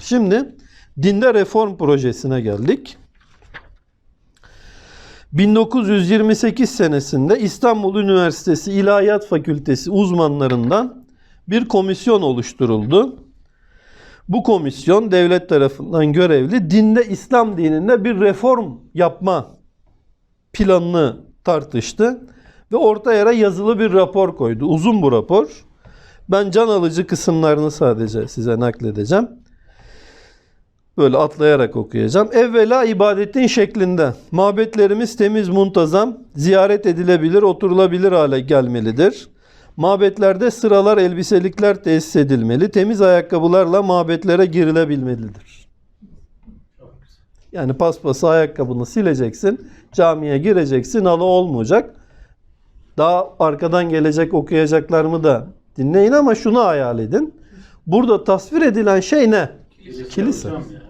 Şimdi dinde reform projesine geldik. 1928 senesinde İstanbul Üniversitesi İlahiyat Fakültesi uzmanlarından bir komisyon oluşturuldu. Bu komisyon devlet tarafından görevli dinde İslam dininde bir reform yapma planını tartıştı ve ortaya yazılı bir rapor koydu. Uzun bu rapor. Ben can alıcı kısımlarını sadece size nakledeceğim. Böyle atlayarak okuyacağım. Evvela ibadetin şeklinde. Mabetlerimiz temiz, muntazam, ziyaret edilebilir, oturulabilir hale gelmelidir. Mabetlerde sıralar, elbiselikler tesis edilmeli. Temiz ayakkabılarla mabetlere girilebilmelidir. Yani paspası ayakkabını sileceksin, camiye gireceksin, halı olmayacak. Daha arkadan gelecek okuyacaklarımı da dinleyin ama şunu hayal edin. Burada tasvir edilen şey ne? Kilise. Ya.